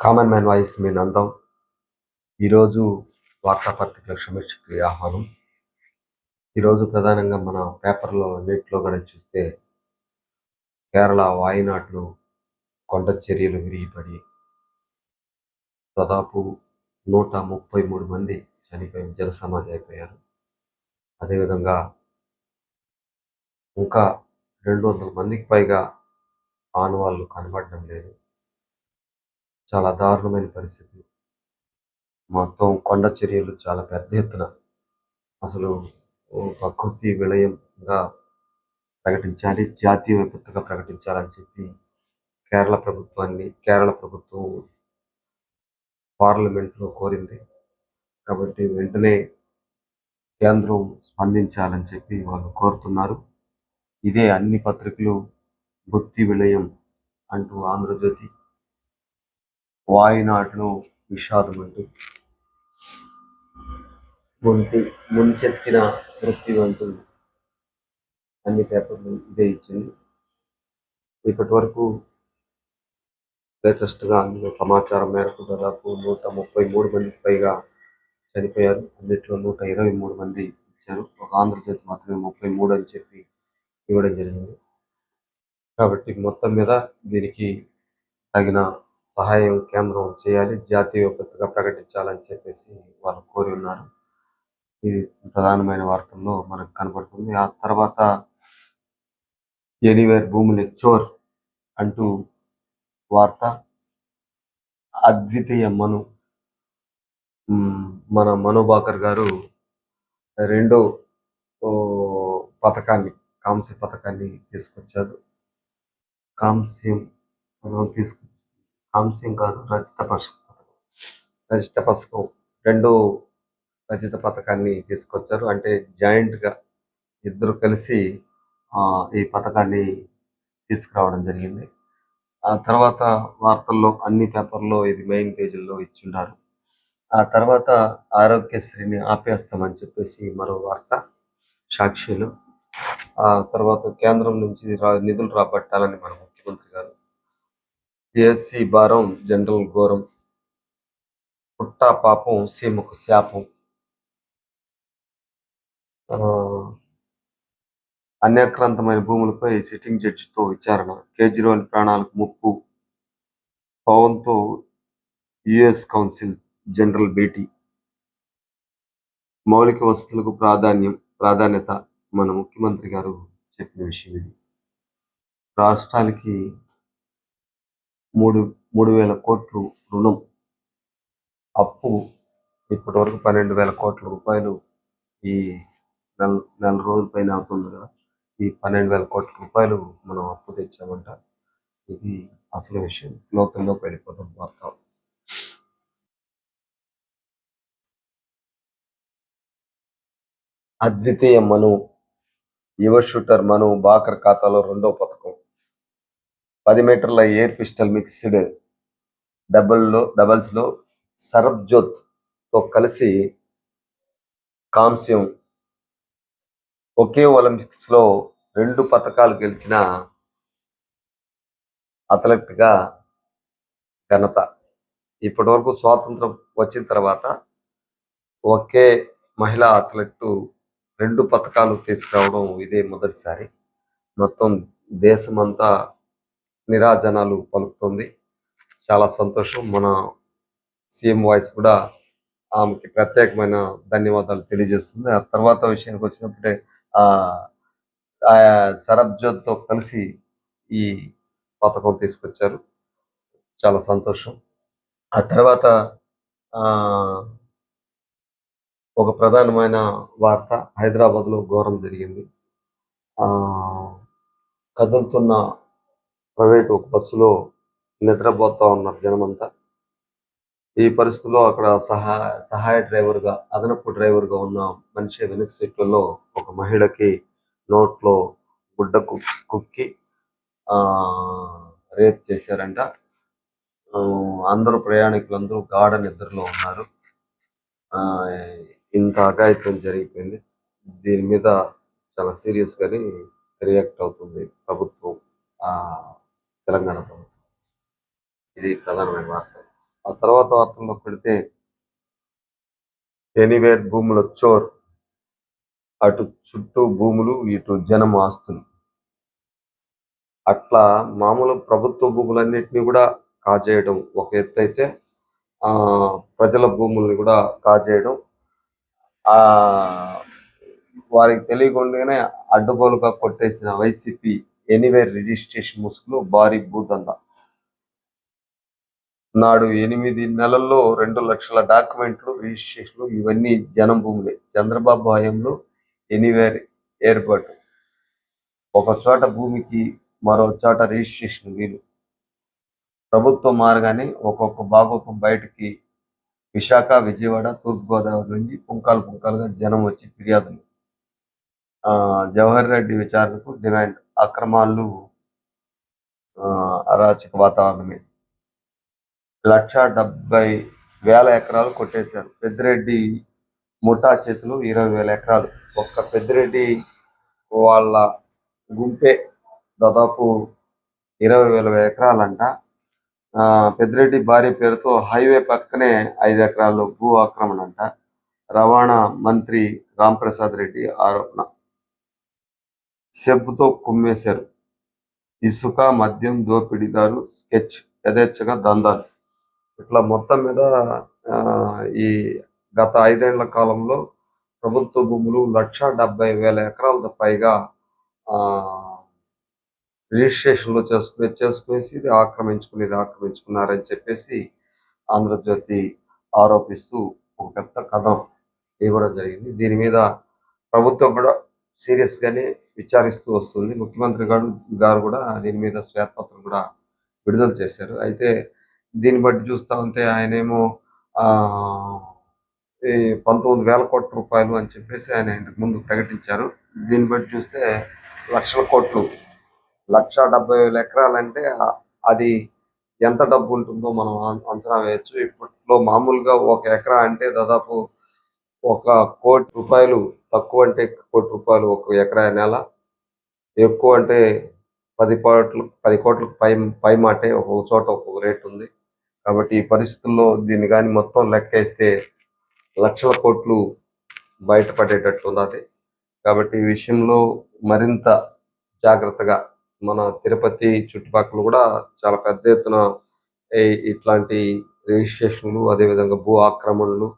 Common man voice మీ నందం ఈరోజు వార్తాపత్రికల సమీక్షకి ఆహ్వానం. ఈరోజు ప్రధానంగా మన పేపర్లో నీటిలో కూడా చూస్తే కేరళ వాయినాట్లు కొండ చర్యలు విరిగిపడి దాదాపు నూట ముప్పై మూడు మంది చనిపోయి జలసమాధి అయిపోయారు. అదేవిధంగా ఇంకా రెండు వందల మందికి పైగా ఆనవాళ్ళు కనబడడం లేదు. చాలా దారుణమైన పరిస్థితి. మొత్తం కొండ చర్యలు చాలా పెద్ద ఎత్తున అసలు ప్రకృతి విలయంగా ప్రకటించాలి జాతీయ విపత్తుగా ప్రకటించాలని చెప్పి కేరళ ప్రభుత్వాన్ని కేరళ ప్రభుత్వం పార్లమెంట్లో కోరింది. కాబట్టి వెంటనే కేంద్రం స్పందించాలని చెప్పి వాళ్ళు కోరుతున్నారు. ఇదే అన్ని పత్రికలు బుద్ధి విలయం అంటూ ఆంధ్రజ్యోతి వాయునాటను విషాదం అంటూ ముందు ముంచెత్తిన మృత్యు అంటూ అన్ని పేపర్లు ఇదే ఇచ్చింది. ఇప్పటి వరకు లేటెస్ట్గా అందిన సమాచారం మేరకు దాదాపు నూట ముప్పై మూడు మందికి పైగా చనిపోయారు. అన్నిట్లో నూట ఇరవై మూడు మంది ఇచ్చారు ఒక ఆంధ్రజ్యోతి మాత్రమే ముప్పై మూడు అని చెప్పి ఇవ్వడం జరిగింది. కాబట్టి మొత్తం మీద దీనికి తగిన సహాయం కేంద్రం చేయాలి జాతీయ విపత్తుగా ప్రకటించాలని చెప్పేసి వాళ్ళు కోరి ఉన్నారు. ఇది ప్రధానమైన వార్తల్లో మనకు కనపడుతుంది. ఆ తర్వాత ఎనీవేర్ భూములు చోర్ అంటూ వార్త అద్వితీయ మను మన మనోబాకర్ గారు రెండో పథకాన్ని కాంస్య పథకాన్ని తీసుకొచ్చారు. కాంస్యం తీసుకు కాంస్యం కాదు రచిత పథకం రచిత పథకం రెండో రచిత పథకాన్ని తీసుకొచ్చారు. అంటే జాయింట్గా ఇద్దరు కలిసి ఆ, ఈ పథకాన్ని తీసుకురావడం జరిగింది. ఆ తర్వాత వార్తల్లో అన్ని పేపర్లో ఇది మెయిన్ పేజీల్లో ఇచ్చిండారు. ఆ తర్వాత ఆరోగ్యశ్రీని ఆపేస్తామని చెప్పేసి మరో వార్త సాక్షులు. ఆ తర్వాత కేంద్రం నుంచి నిధులు రాబట్టాలని మనం ఏసీ భారం జనరల్ ఘోరం పుట్టా పాపం సీమకు శాపం. ఆ, అన్యాక్రాంతమైన భూములపై సిట్టింగ్ జడ్జితో విచారణ. కేజ్రీవాల్ ప్రాణాలకు ముప్పు. పవన్తో యుఎస్ కౌన్సిల్ జనరల్ భేటీ. మౌలిక వసతులకు ప్రాధాన్యం ప్రాధాన్యత మన ముఖ్యమంత్రి గారు చెప్పిన విషయం ఇది. రాష్ట్రాలకి మూడు మూడు వేల కోట్లు రుణం. అప్పు ఇప్పటి వరకు పన్నెండు వేల కోట్ల రూపాయలు ఈ నెల నెల రోజుల పైన అవుతుంది కదా. ఈ పన్నెండు వేల కోట్ల రూపాయలు మనం అప్పు తెచ్చామంట. ఇది అసలు విషయం. లోతుల్లోకి వెళ్ళిపోతాం వార్త అద్వితీయ మను యువ షూటర్ మను బాకర్ ఖాతాలో రెండో పథకం. పది మీటర్ల ఎయిర్ పిస్టల్ మిక్స్డ్ డబుల్లో డబల్స్లో సరబ్జోత్తో సరబ్జోత్తో కలిసి కాంస్యం ఒకే ఒలింపిక్స్లో రెండు పథకాలు గెలిచిన అథ్లెట్గా ఘనత. ఇప్పటి వరకు స్వాతంత్రం వచ్చిన తర్వాత ఒకే మహిళా అథ్లెట్ రెండు పథకాలు తీసుకురావడం ఇదే మొదటిసారి. మొత్తం దేశమంతా నిరాజనాలు పలుకుతుంది. చాలా సంతోషం. మన సీఎం వాయిస్ కూడా ఆమెకి ప్రత్యేకమైన ధన్యవాదాలు తెలియజేస్తుంది. ఆ తర్వాత విషయానికి వచ్చినప్పుడే ఆ ఆ సరబ్జోత్తో కలిసి ఈ పథకం తీసుకొచ్చారు. చాలా సంతోషం. ఆ తర్వాత ఆ ఒక ప్రధానమైన వార్త హైదరాబాద్లో ఘోరం జరిగింది. ఆ కదులుతున్న ప్రైవేట్ ఒక బస్సులో నిద్రపోతా ఉన్నారు జనమంతా. ఈ పరిస్థితుల్లో అక్కడ సహా సహాయ డ్రైవర్గా అదనపు డ్రైవర్గా ఉన్న మనిషి వెనక సీట్లలో ఒక మహిళకి నోట్లో గుడ్డ కుక్కి ఆ రేప్ చేశారంట. అందరూ ప్రయాణికులందరూ గాఢ నిద్రలో ఉన్నారు. ఆ ఇంత అఘాయిత్యం జరిగిపోయింది. దీని మీద చాలా సీరియస్గానే రియాక్ట్ అవుతుంది ప్రభుత్వం. ఆ తెలంగాణ ప్రభుత్వం. ఇది ప్రధానమైన వార్త. ఆ తర్వాత వార్తల్లో పెడితే ఎనీవేర్ భూముల చోర్ అటు చుట్టూ భూములు ఇటు జనం ఆస్తులు. అట్లా మామూలు ప్రభుత్వ భూములన్నింటినీ కూడా కాజేయడం ఒక ఎత్తు అయితే ఆ ప్రజల భూముల్ని కూడా కాజేయడం ఆ వారికి తెలియకుండానే అడ్డగోలుగా కొట్టేసిన వైసీపీ ఎనీవేర్ రిజిస్ట్రేషన్ ముసుగులు భారీ భూదంద నాడు ఎనిమిది నెలల్లో రెండు లక్షల డాక్యుమెంట్లు రిజిస్ట్రేషన్లు ఇవన్నీ జనం భూములే. చంద్రబాబు హయాంలో ఎనీవేర్ ఏర్పాటు. ఒక చోట భూమికి మరో చోట రిజిస్ట్రేషన్ వీలు. ప్రభుత్వం మారగానే ఒక్కొక్క భాగోతం బయటికి విశాఖ విజయవాడ తూర్పుగోదావరి నుంచి పుంకాలు పుంకాలుగా జనం వచ్చి ఫిర్యాదులు. ఆ, జవహర్ రెడ్డి విచారణకు డిమాండ్. అక్రమాలు ఆ, అరాచక వాతావరణమే లక్ష డెబ్బై వేల ఎకరాలు కొట్టేశారు. పెద్దిరెడ్డి ముఠా చేతులు ఇరవై వేల ఎకరాలు. ఒక్క పెద్దిరెడ్డి వాళ్ళ గుంపే దాదాపు ఇరవై వేల ఎకరాలంట. ఆ, పెద్దిరెడ్డి భార్య పేరుతో హైవే పక్కనే ఐదు ఎకరాలు భూ ఆక్రమణ అంట. రవాణా మంత్రి రాంప్రసాద్ రెడ్డి ఆరోపణ. సెబ్బుతో కుమ్మేశారు. ఇసుక మద్యం దోపిడీదారు స్కెచ్ యథేచ్ఛగా దందాలు. ఇట్లా మొత్తం మీద ఆ, ఈ గత ఐదేళ్ళ కాలంలో ప్రభుత్వ భూములు లక్ష డెబ్బై వేల ఎకరాల పైగా ఆ రిజిస్ట్రేషన్లు చేసుకుని చేసుకునేసి ఇది ఆక్రమించుకుని ఇది ఆక్రమించుకున్నారని చెప్పేసి ఆంధ్రజ్యోతి ఆరోపిస్తూ ఒక పెద్ద కథం ఇవ్వడం జరిగింది. దీని మీద ప్రభుత్వం కూడా సీరియస్గానే విచారిస్తూ వస్తుంది. ముఖ్యమంత్రి గారు గారు కూడా దీని మీద శ్వేతపత్రం కూడా విడుదల చేశారు. అయితే దీన్ని బట్టి చూస్తా ఉంటే ఆయనేమో ఆ ఈ పంతొమ్మిది వేల కోట్ల రూపాయలు అని చెప్పేసి ఆయన ఇంతకు ముందు ప్రకటించారు. దీన్ని బట్టి చూస్తే లక్షల కోట్లు లక్ష డెబ్బై వేల ఎకరాలంటే అది ఎంత డబ్బు ఉంటుందో మనం అంచనా వేయచ్చు. ఇప్పట్లో మామూలుగా ఒక ఎకరా అంటే దాదాపు ఒక కోటి రూపాయలు తక్కువ అంటే కోటి రూపాయలు ఒక ఎకరా నెల ఎక్కువ అంటే పది కోట్లు పది కోట్లకు పై పై మాటే ఒక్కొక్క చోట ఒక్కొక్క రేట్ ఉంది. కాబట్టి ఈ పరిస్థితుల్లో దీన్ని కానీ మొత్తం లెక్కేస్తే లక్షల కోట్లు బయటపడేటట్టు ఉన్నది. కాబట్టి ఈ విషయంలో మరింత జాగ్రత్తగా మన తిరుపతి చుట్టుపక్కల కూడా చాలా పెద్ద ఎత్తున ఇట్లాంటి రిజిస్ట్రేషన్లు అదేవిధంగా భూ ఆక్రమణలు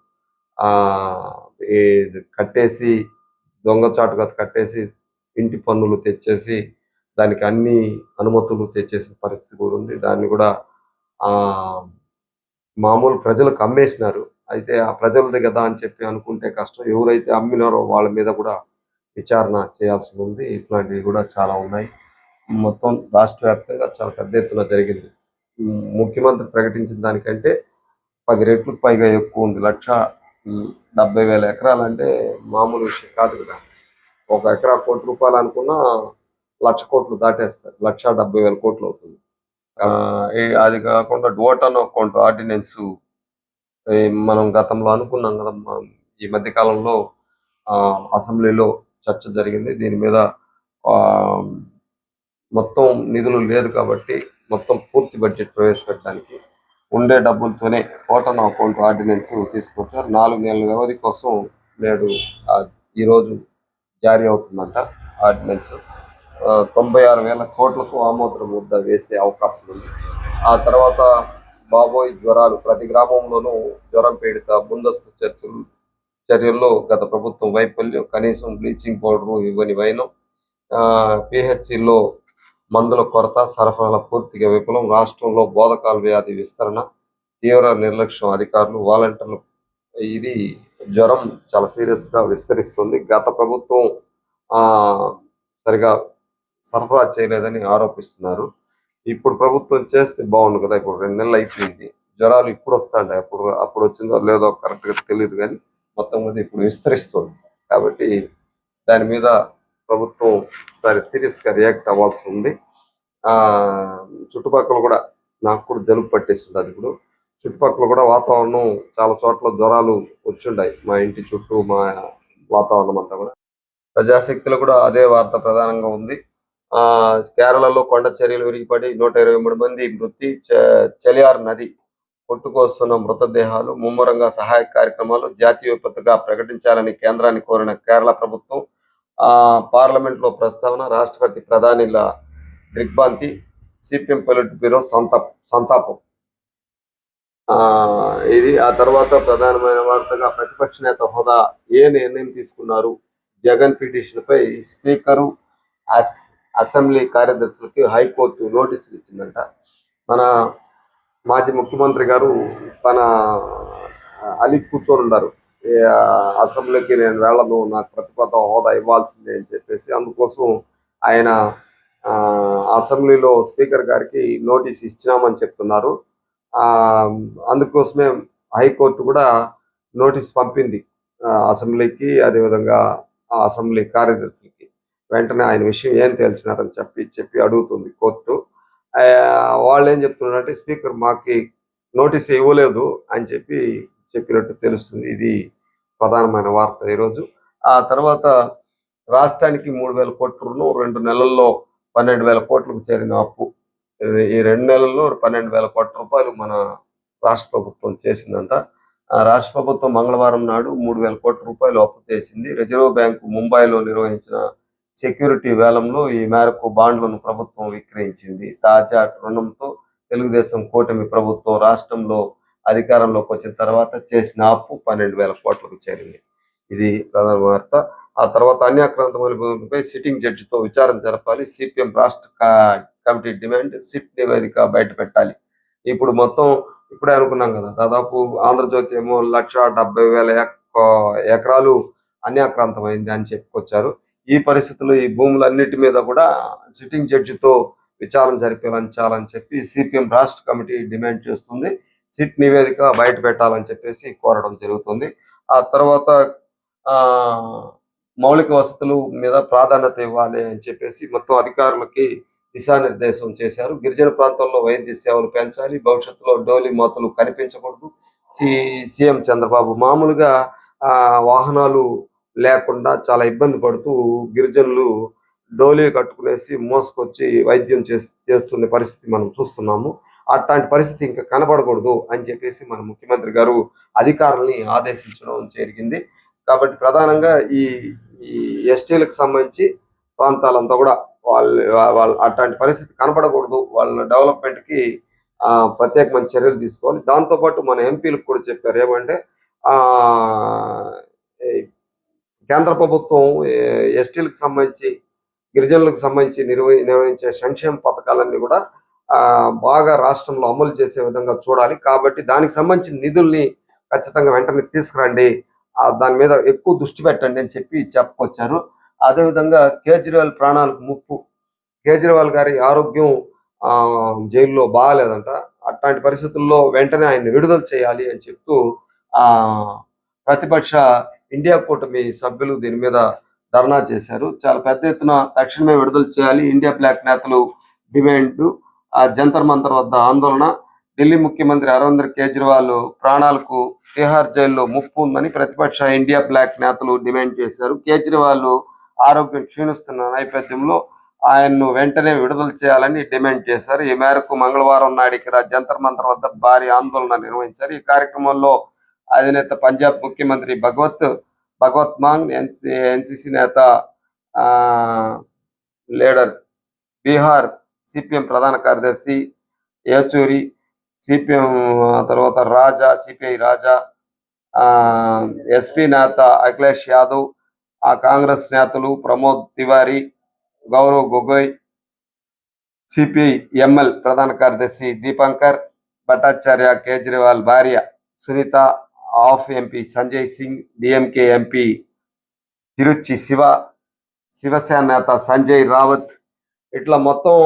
కట్టేసి దొంగచాటుగా కట్టేసి ఇంటి పన్నులు తెచ్చేసి దానికి అన్ని అనుమతులు తెచ్చేసిన పరిస్థితి కూడా ఉంది. దాన్ని కూడా మామూలు ప్రజలకు అమ్మేసినారు. అయితే ఆ ప్రజలది కదా అని చెప్పి అనుకుంటే కష్టం. ఎవరైతే అమ్మినారో వాళ్ళ మీద కూడా విచారణ చేయాల్సి ఉంది. ఇట్లాంటివి కూడా చాలా ఉన్నాయి. మొత్తం రాష్ట్ర వ్యాప్తంగా చాలా పెద్ద ఎత్తున జరిగింది. ముఖ్యమంత్రి ప్రకటించిన దానికంటే పది రెట్లు పైగా ఎక్కువ ఉంది. లక్ష డెబ్బై వేల ఎకరాలు అంటే మామూలు విషయం కాదు కదా. ఒక ఎకరా కోటి రూపాయలు అనుకున్నా లక్ష కోట్లు దాటేస్తారు. లక్ష డెబ్బై వేల కోట్లు అవుతుంది. ఆ, అది కాకుండా డోటన్ అకౌంట్ ఆర్డినెన్స్ మనం గతంలో అనుకున్నాం కదా ఈ మధ్య కాలంలో ఆ, అసెంబ్లీలో చర్చ జరిగింది. దీని మీద ఆ, మొత్తం నిధులు లేదు కాబట్టి మొత్తం పూర్తి బడ్జెట్ ప్రవేశపెట్టడానికి ఉండే డబ్బులతోనే ఓటన్ అకౌంట్ ఆర్డినెన్స్ తీసుకొచ్చారు. నాలుగు నెలల వ్యవధి కోసం నేడు ఈరోజు జారీ అవుతుందంట ఆర్డినెన్స్. తొంభై ఆరు వేల కోట్లకు ఆమోదం ముద్ద వేసే అవకాశం ఉంది. ఆ తర్వాత బాబోయ్ జ్వరాలు ప్రతి గ్రామంలోనూ జ్వరం పీడిత ముందస్తు చర్చలు చర్యల్లో గత ప్రభుత్వం వైఫల్యం కనీసం బ్లీచింగ్ పౌడరు ఇవన్నీ వైనం పిహెచ్సిలో మందుల కొరత సరఫరాల పూర్తిగా విఫలం రాష్ట్రంలో బోధకాల వ్యాధి విస్తరణ తీవ్ర నిర్లక్ష్యం అధికారులు వాలంటీర్లు. ఇది జ్వరం చాలా సీరియస్గా విస్తరిస్తుంది. గత ప్రభుత్వం ఆ సరిగా సరఫరా చేయలేదని ఆరోపిస్తున్నారు. ఇప్పుడు ప్రభుత్వం చేస్తే బాగుండు కదా ఇప్పుడు రెండు నెలలు అయిపోయింది. జ్వరాలు ఇప్పుడు వస్తాయి అప్పుడు అప్పుడు వచ్చిందో లేదో కరెక్ట్గా తెలియదు కానీ మొత్తం మీద ఇప్పుడు విస్తరిస్తుంది. కాబట్టి దాని మీద ప్రభుత్వం సరే సీరియస్గా రియాక్ట్ అవ్వాల్సి ఉంది ఆ చుట్టుపక్కల కూడా నాకు కూడా జలుబు పట్టేస్తుంది అది ఇప్పుడు. చుట్టుపక్కల కూడా వాతావరణం చాలా చోట్ల జ్వరాలు వచ్చిండాయి. మా ఇంటి చుట్టూ మా వాతావరణం అంతా కూడా. ప్రజాశక్తిలో కూడా అదే వార్త ప్రధానంగా ఉంది. ఆ కేరళలో కొండ చర్యలు విరిగిపడి నూట ఇరవై మూడు మంది మృతి చ- చలియార్ నది కొట్టుకొస్తున్న మృతదేహాలు ముమ్మరంగా సహాయ కార్యక్రమాలు జాతీయ విపత్తుగా ప్రకటించాలని కేంద్రాన్ని కోరిన కేరళ ప్రభుత్వం ఆ పార్లమెంట్లో ప్రస్తావన రాష్ట్రపతి ప్రధానిల దిగ్భాంతి సిపిఎం పొలిట్ బ్యూరో సంతాప్ సంతాపం. ఆ ఇది ఆ తర్వాత ప్రధానమైన వార్తగా ప్రతిపక్ష నేత హోదా ఏ నిర్ణయం తీసుకున్నారు? జగన్ పిటిషన్ పై స్పీకరు అస్- అసెంబ్లీ కార్యదర్శులకి హైకోర్టు నోటీసులు ఇచ్చిందంట. మన మాజీ ముఖ్యమంత్రి గారు తన అలి కూర్చొని ఉన్నారు అసెంబ్లీకి నేను వెళ్ళను నాకు ప్రతిపద హోదా ఇవ్వాల్సిందే అని చెప్పేసి అందుకోసం ఆయన అసెంబ్లీలో స్పీకర్ గారికి నోటీస్ ఇచ్చినామని చెప్తున్నారు. ఆ అందుకోసమే హైకోర్టు కూడా నోటీస్ పంపింది ఆ, అసెంబ్లీకి అదేవిధంగా ఆ అసెంబ్లీ కార్యదర్శికి. వెంటనే ఆయన విషయం ఏం తేల్చినారని చెప్పి చెప్పి అడుగుతుంది కోర్టు. వాళ్ళు ఏం చెప్తున్నారంటే స్పీకర్ మాకి నోటీస్ ఇవ్వలేదు అని చెప్పి చెప్పినట్టు తెలుస్తుంది. ఇది ప్రధానమైన వార్త ఈరోజు. ఆ తర్వాత రాష్ట్రానికి మూడు వేల కోట్లను రెండు నెలల్లో పన్నెండు వేల కోట్లకు చేరిన అప్పు. ఈ- రెండు నెలల్లో పన్నెండు వేల కోట్ల రూపాయలు మన రాష్ట్ర ప్రభుత్వం చేసిందంట. ఆ రాష్ట్ర ప్రభుత్వం మంగళవారం నాడు మూడు వేల కోట్ల రూపాయలు అప్పు చేసింది. రిజర్వ్ బ్యాంకు ముంబైలో నిర్వహించిన సెక్యూరిటీ వేలంలో ఈ మేరకు బాండ్లను ప్రభుత్వం విక్రయించింది. తాజా రుణంతో తెలుగుదేశం కూటమి ప్రభుత్వం రాష్ట్రంలో అధికారంలోకి వచ్చిన తర్వాత చేసిన అప్పు పన్నెండు వేల కోట్లకు చేరింది. ఇది ప్రధాన వార్త. ఆ తర్వాత అన్యాక్రాంతమైన భూమిపై సిట్టింగ్ జడ్జితో విచారణ జరపాలి. సిపిఎం రాష్ట్ర కమిటీ డిమాండ్ సిట్ నివేదిక బయట పెట్టాలి. ఇప్పుడు మొత్తం ఇప్పుడే అనుకున్నాం కదా. దాదాపు ఆంధ్రజ్యోతి ఏమో లక్ష డెబ్బై వేల ఎకరాలు అన్యాక్రాంతమైంది అని చెప్పుకొచ్చారు. ఈ పరిస్థితుల్లో ఈ భూములన్నిటి మీద కూడా సిట్టింగ్ జడ్జితో విచారణ జరిపించాలని చెప్పి సిపిఎం రాష్ట్ర కమిటీ డిమాండ్ చేస్తుంది. సిట్ నివేదిక బయట పెట్టాలని చెప్పేసి కోరడం జరుగుతుంది. ఆ తర్వాత ఆ మౌలిక వసతులు మీద ప్రాధాన్యత ఇవ్వాలి అని చెప్పేసి మొత్తం అధికారులకి దిశానిర్దేశం చేశారు. గిరిజన ప్రాంతాల్లో వైద్య సేవలు పెంచాలి భవిష్యత్తులో డోలి మోతలు కనిపించకూడదు. సి సీఎం చంద్రబాబు మామూలుగా ఆ వాహనాలు లేకుండా చాలా ఇబ్బంది పడుతూ గిరిజనులు డోలీ కట్టుకునేసి మోసుకొచ్చి వైద్యం చేస్తున్న పరిస్థితి మనం చూస్తున్నాము. అట్లాంటి పరిస్థితి ఇంకా కనబడకూడదు అని చెప్పేసి మన ముఖ్యమంత్రి గారు అధికారుల్ని ఆదేశించడం జరిగింది. కాబట్టి ప్రధానంగా ఈ ఈ ఎస్టీలకు సంబంధించి ప్రాంతాలంతా కూడా వాళ్ళు వాళ్ళ అట్లాంటి పరిస్థితి కనపడకూడదు వాళ్ళ డెవలప్మెంట్కి ప్రత్యేకమైన చర్యలు తీసుకోవాలి. దాంతోపాటు మన ఎంపీలకు కూడా చెప్పారు ఏమంటే ఆ కేంద్ర ప్రభుత్వం ఎస్టీలకు సంబంధించి గిరిజనులకు సంబంధించి నిర్వ నిర్వహించే సంక్షేమ పథకాలన్నీ కూడా బాగా రాష్ట్రంలో అమలు చేసే విధంగా చూడాలి. కాబట్టి దానికి సంబంధించిన నిధుల్ని ఖచ్చితంగా వెంటనే తీసుకురండి. దాని మీద ఎక్కువ దృష్టి పెట్టండి అని చెప్పి చెప్పుకొచ్చారు. అదేవిధంగా కేజ్రీవాల్ ప్రాణాలకు ముప్పు. కేజ్రీవాల్ గారి ఆరోగ్యం ఆ, జైల్లో బాగాలేదంట. అట్లాంటి పరిస్థితుల్లో వెంటనే ఆయన విడుదల చేయాలి అని చెప్తూ ఆ ప్రతిపక్ష ఇండియా కూటమి సభ్యులు దీని మీద ధర్నా చేశారు. చాలా పెద్ద ఎత్తున తక్షణమే విడుదల చేయాలి. ఇండియా బ్లాక్ నేతలు డిమాండ్ జంతర్ మంతర్ వద్ద ఆందోళన. ఢిల్లీ ముఖ్యమంత్రి అరవింద్ కేజ్రీవాల్ ప్రాణాలకు తిహార్ జైల్లో ముప్పు ఉందని ప్రతిపక్ష ఇండియా బ్లాక్ నేతలు డిమాండ్ చేశారు. కేజ్రీవాల్ ఆరోగ్యం క్షీణిస్తున్న నేపథ్యంలో ఆయన్ను వెంటనే విడుదల చేయాలని డిమాండ్ చేశారు. ఈ మేరకు మంగళవారం నాడు ఇక్కడ జంతర్ మంతర్ వద్ద భారీ ఆందోళన నిర్వహించారు. ఈ కార్యక్రమంలో అధినేత పంజాబ్ ముఖ్యమంత్రి భగవత్ భగవత్ మాంగ్ ఎన్సి ఎన్సిసి నేత ఆ లీడర్ బీహార్ సిపిఎం ప్రధాన కార్యదర్శి ఏచూరి సిపిఎం తర్వాత రాజా సిపిఐ రాజా ఆ ఎస్పీ నేత అఖిలేష్ యాదవ్ ఆ కాంగ్రెస్ నేతలు ప్రమోద్ తివారీ గౌరవ్ గొగోయ్ సిపిఐ ఎంఎల్ ప్రధాన కార్యదర్శి దీపంకర్ భట్టాచార్య కేజ్రీవాల్ భార్య Sunita AAP MP Sanjay Singh DMK MP Tiruchi Siva Shivsena నేత సంజయ్ రావత్. ఇట్లా మొత్తం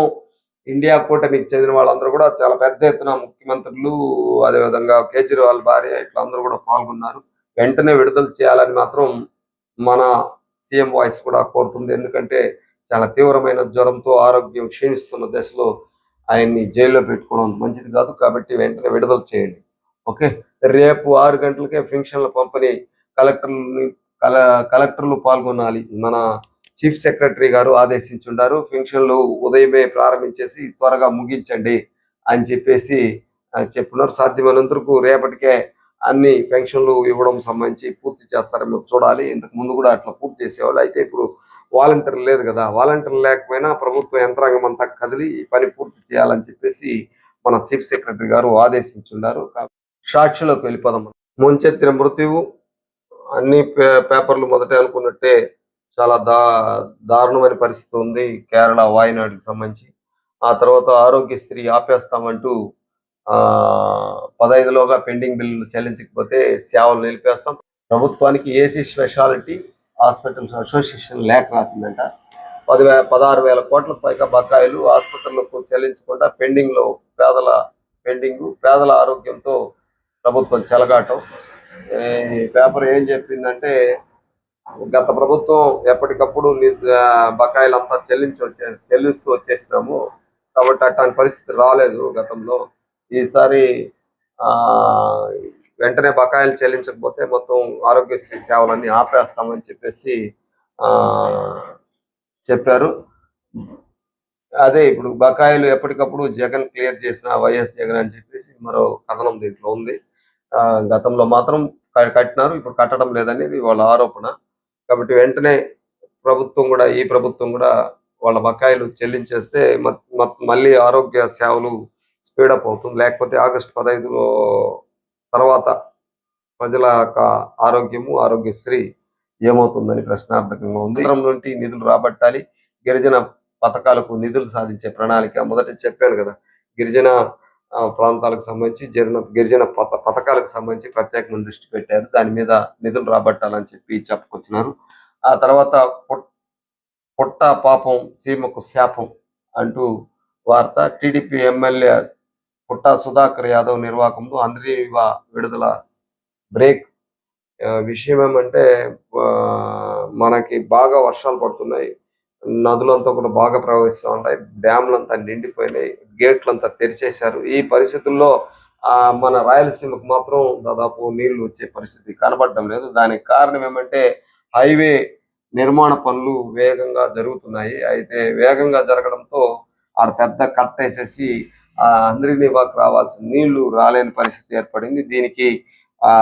ఇండియా కూటమికి చెందిన వాళ్ళందరూ కూడా చాలా పెద్ద ఎత్తున ముఖ్యమంత్రులు అదేవిధంగా కేజ్రీవాల్ భార్య ఇట్లా అందరూ కూడా పాల్గొన్నారు. వెంటనే విడుదల చేయాలని మాత్రం మన సీఎం వాయిస్ కూడా కోరుతుంది. ఎందుకంటే చాలా తీవ్రమైన జ్వరంతో ఆరోగ్యం క్షీణిస్తున్న దశలో ఆయన్ని జైల్లో పెట్టుకోవడం మంచిది కాదు. కాబట్టి వెంటనే విడుదల చేయండి. ఓకే? రేపు ఆరు గంటలకే ఫంక్షన్ల పంపిణీ కలెక్టర్ని కల కలెక్టర్లు పాల్గొనాలి. మన చీఫ్ సెక్రటరీ గారు ఆదేశించుండారు. ఫంక్షన్లు ఉదయమే ప్రారంభించేసి త్వరగా ముగించండి అని చెప్పేసి ఆ, చెప్తున్నారు సాధ్యమైనంతరకు రేపటికే అన్ని పెన్షన్లు ఇవ్వడం సంబంధించి పూర్తి చేస్తారేమో చూడాలి. ఇంతకు ముందు కూడా అట్లా పూర్తి చేసేవాళ్ళు. అయితే ఇప్పుడు వాలంటీర్ లేదు కదా. వాలంటీర్లు లేకపోయినా ప్రభుత్వ యంత్రాంగం అంతా కదిలి ఈ పని పూర్తి చేయాలని చెప్పేసి మన చీఫ్ సెక్రటరీ గారు ఆదేశించున్నారు సాక్షిలోకి వెళ్ళిపోదాం. ముంచెత్తిన మృత్యువు అన్ని పే- పేపర్లు మొదట అనుకున్నట్టే చాలా దా దారుణమైన పరిస్థితి ఉంది. కేరళ వాయనాడుకి సంబంధించి. ఆ తర్వాత ఆరోగ్యశ్రీ ఆపేస్తామంటూ ఆ పదహైదులోగా పెండింగ్ బిల్లులు చెల్లించకపోతే సేవలు నిలిపేస్తాం. ప్రభుత్వానికి ఏసీ స్పెషాలిటీ హాస్పిటల్స్ అసోసియేషన్ లేఖ రాసిందంట. పది వే పదహారు వేల కోట్ల పైగా బకాయిలు ఆసుపత్రులకు చెల్లించకుండా పెండింగ్లో పేదల పెండింగ్ పేదల ఆరోగ్యంతో ప్రభుత్వం చెలగాటం. ఈ పేపర్ ఏం చెప్పిందంటే గత ప్రభుత్వం ఎప్పటికప్పుడు బకాయిలంతా చెల్లించి వచ్చే చెల్లిస్తూ వచ్చేసినాము. కాబట్టి అట్లాంటి పరిస్థితి రాలేదు గతంలో. ఈసారి ఆ వెంటనే బకాయిలు చెల్లించకపోతే మొత్తం ఆరోగ్యశ్రీ సేవలన్నీ ఆపేస్తామని చెప్పేసి ఆ చెప్పారు. అదే ఇప్పుడు బకాయిలు ఎప్పటికప్పుడు జగన్ క్లియర్ చేసిన వైఎస్ జగన్ అని చెప్పేసి మరో కథనం దీంట్లో ఉంది. ఆ గతంలో మాత్రం కట్టినారు. ఇప్పుడు కట్టడం లేదనేది వాళ్ళ ఆరోపణ. కాబట్టి వెంటనే ప్రభుత్వం కూడా ఈ ప్రభుత్వం కూడా వాళ్ళ బకాయిలు చెల్లించేస్తే మళ్ళీ ఆరోగ్య సేవలు స్పీడప్ అవుతుంది. లేకపోతే ఆగస్టు పదహైదులో తర్వాత ప్రజల యొక్క ఆరోగ్యము ఆరోగ్యశ్రీ ఏమవుతుందని ప్రశ్నార్థకంగా ఉంది. కేంద్రం నుండి నిధులు రాబట్టాలి. గిరిజన పథకాలకు నిధులు సాధించే ప్రణాళిక మొదట చెప్పాను కదా. గిరిజన ప్రాంతాలకు సంబంధించి గిరిజన గిరిజన పథకాలకు సంబంధించి ప్రత్యేకమైన దృష్టి పెట్టారు. దాని మీద నిధులు రాబట్టాలని చెప్పి చెప్పుకొచ్చినారు. ఆ తర్వాత పుట్- పుట్ట పాపం సీమకు శాపం అంటూ వార్త టీడీపీ ఎమ్మెల్యే పుట్ట సుధాకర్ యాదవ్ నిర్వాహకంలో అందరి విడుదల బ్రేక్. విషయం ఏమంటే మనకి బాగా వర్షాలు పడుతున్నాయి. నదులంతా కూడా బాగా ప్రవహిస్తూ ఉంటాయి. డ్యామ్లంతా నిండిపోయినాయి. గేట్లంతా తెరిచేశారు. ఈ పరిస్థితుల్లో ఆ మన రాయలసీమకు మాత్రం దాదాపు నీళ్ళు వచ్చే పరిస్థితి కనబడడం లేదు. దానికి కారణం ఏమంటే హైవే నిర్మాణ పనులు వేగంగా జరుగుతున్నాయి. అయితే వేగంగా జరగడంతో ఆడ పెద్ద కట్టేసేసి ఆ అందరినీ వాకు రావాల్సిన నీళ్ళు రాలేని పరిస్థితి ఏర్పడింది. దీనికి ఆ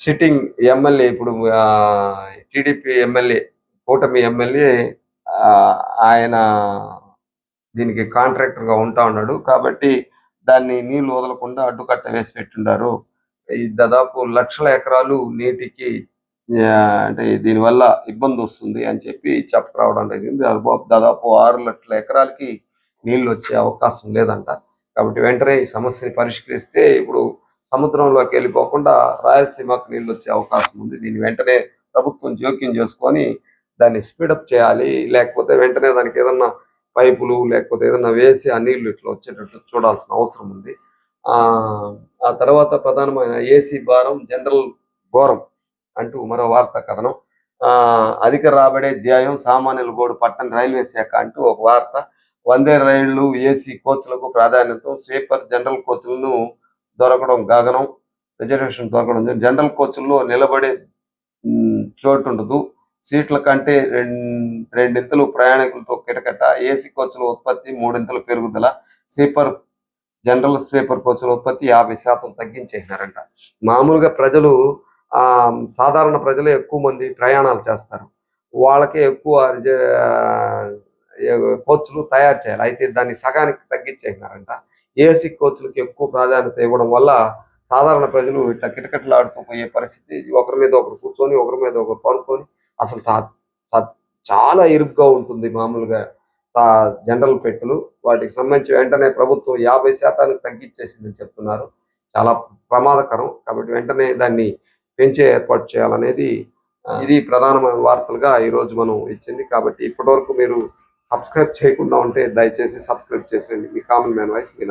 సిట్టింగ్ ఎమ్మెల్యే ఇప్పుడు టిడిపి ఎమ్మెల్యే కూటమి ఎమ్మెల్యే ఆ, ఆయన దీనికి కాంట్రాక్టర్గా ఉంటా ఉన్నాడు. కాబట్టి దాన్ని నీళ్ళు వదలకుండా అడ్డుకట్ట వేసి పెట్టుండారు. ఈ దాదాపు లక్షల ఎకరాలు నీటికి అంటే దీనివల్ల ఇబ్బంది వస్తుంది అని చెప్పి చెప్పరావడం జరిగింది. దాదాపు- దాదాపు ఆరు లక్షల ఎకరాలకి నీళ్ళు వచ్చే అవకాశం లేదంట. కాబట్టి వెంటనే ఈ సమస్యని పరిష్కరిస్తే ఇప్పుడు సముద్రంలోకి వెళ్ళిపోకుండా రాయలసీమకు నీళ్ళు వచ్చే అవకాశం ఉంది. దీన్ని వెంటనే ప్రభుత్వం జోక్యం చేసుకొని దాన్ని స్పీడప్ చేయాలి. లేకపోతే వెంటనే దానికి ఏదన్నా పైపులు లేకపోతే ఏదన్నా వేసి ఆ నీళ్ళు ఇట్లా వచ్చేటట్టు చూడాల్సిన అవసరం ఉంది. ఆ ఆ తర్వాత ప్రధానమైన ఏసీ భారం జనరల్ ఘోరం అంటూ మరో వార్తా కథనం. ఆ అధిక రాబడే ధ్యాయం సామాన్యుల గోడు పట్టణ రైల్వే శాఖ అంటూ ఒక వార్త. వందే రైళ్ళు ఏసీ కోచ్లకు ప్రాధాన్యత స్వీపర్ జనరల్ కోచ్లను దొరకడం గగనం రిజర్వేషన్ దొరకడం. జనరల్ కోచ్ల్లో నిలబడే ఉమ్, చోటు ఉండదు సీట్ల కంటే రెండు రెండింతలు ప్రయాణికులతో కిటకట ఏసీ కోచ్ల ఉత్పత్తి మూడింతలు పెరుగుదల స్లీపర్ జనరల్ స్లీపర్ కోచ్ల ఉత్పత్తి యాభై శాతం తగ్గించేసినారంట. మామూలుగా ప్రజలు ఆ సాధారణ ప్రజలు ఎక్కువ మంది ప్రయాణాలు చేస్తారు. వాళ్ళకే ఎక్కువ కోచ్లు తయారు చేయాలి. అయితే దాన్ని సగానికి తగ్గించేసినారంట. ఏసీ కోచ్లకు ఎక్కువ ప్రాధాన్యత ఇవ్వడం వల్ల సాధారణ ప్రజలు ఇట్లా కిటకిటలాడుతూ పోయే పరిస్థితి ఒకరి మీద ఒకరు కూర్చొని ఒకరి మీద ఒకరు పడుకొని అసలు చాలా ఇరుగ్గా ఉంటుంది మామూలుగా జనరల్ పెట్టులు. వాటికి సంబంధించి వెంటనే ప్రభుత్వం యాభై శాతానికి తగ్గించేసిందని చెప్తున్నారు. చాలా ప్రమాదకరం. కాబట్టి వెంటనే దాన్ని పెంచే ఏర్పాటు చేయాలనేది ఇది ప్రధానమైన వార్తలుగా ఈ రోజు మనం ఇచ్చింది. కాబట్టి ఇప్పటివరకు మీరు సబ్స్క్రైబ్ చేయకుండా ఉంటే దయచేసి సబ్స్క్రైబ్ చేసేయండి. మీ కామన్ మ్యాన్ వాయిస్ మీ